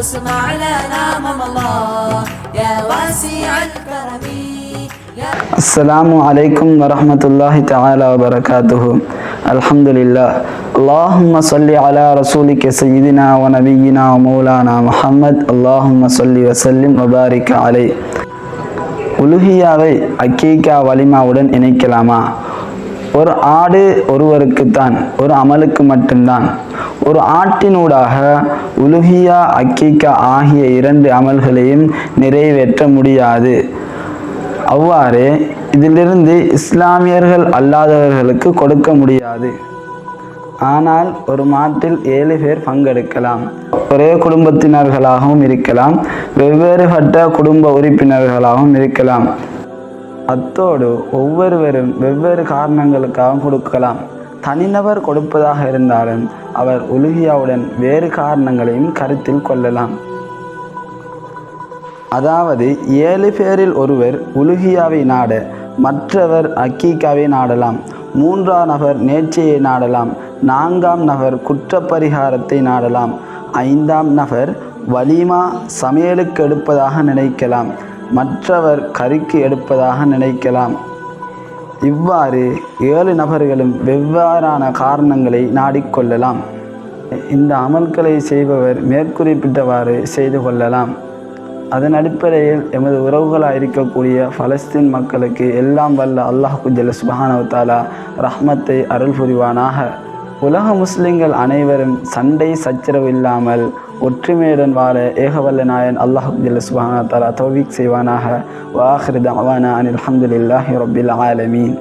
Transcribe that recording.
واسمع لنا من الله يا واسع الكرم يا السلام عليكم ورحمة الله تعالى وبركاته الحمد لله اللهم صل على رسولك سيدنا ونبينا ومولانا محمد اللهم صل وسلم وبارك عليه உலுஹியாவை அக்கீகா வலிமாவுடன் இணைக்கலாமா ஒரு ஆடு ஒருவருக்குத்தான் ஒரு அமலுக்கு மட்டும்தான் ஒரு ஆட்டினூடாக உலுகியா அக்கீக்கா ஆகிய இரண்டு அமல்களையும் நிறைவேற்ற முடியாது. அவ்வாறு இதிலிருந்து இஸ்லாமியர்கள் அல்லாதவர்களுக்கு கொடுக்க முடியாது. ஆனால் ஒரு மாட்டில் ஏழு பேர் பங்கெடுக்கலாம். ஒரே குடும்பத்தினர்களாகவும் இருக்கலாம். வெவ்வேறுபட்ட குடும்ப உறுப்பினர்களாகவும் இருக்கலாம். அத்தோடு ஒவ்வொருவரும் வெவ்வேறு காரணங்களுக்காகவும் கொடுக்கலாம். தனிநபர் கொடுப்பதாக இருந்தாலும் அவர் உலுகியாவுடன் வேறு காரணங்களையும் கருத்தில் கொள்ளலாம். அதாவது ஏழு பேரில் ஒருவர் உலுகியாவை நாட மற்றவர் அக்கீக்காவை நாடலாம். மூன்றாம் நபர் நேர்ச்சியை நாடலாம். நான்காம் நபர் குற்றப்பரிகாரத்தை நாடலாம். ஐந்தாம் நபர் வலிமா சமையலுக்கு எடுப்பதாக நினைக்கலாம். மற்றவர் கறிக்கு எடுப்பதாக நினைக்கலாம். இவ்வாறு ஏழு நபர்களும் வெவ்வேறான காரணங்களை நாடிக்கொள்ளலாம். இந்த அமல்களை செய்பவர் மேற்குறிப்பிட்டவாறு செய்து கொள்ளலாம். அதன் அடிப்படையில் எமது உறவுகளாக இருக்கக்கூடிய பலஸ்தீன் மக்களுக்கு எல்லாம் வல்ல அல்லாஹ் குஜல் சுபஹானவத்தாலா ரஹ்மத்தை அருள் புரிவானாக. உலக முஸ்லிம்கள் அனைவரும் சண்டை சச்சரவு இல்லாமல் ஒற்றுமையுடன் வாழ ஏகவல்ல நாயன் அல்லாஹ் சுபானா சுபஹானவத்தாலா தௌவிக் செய்வானாக. வாஹிர் தவானா அனில் அஹமதுல்லாஹி ரபில் ஆலமீன்.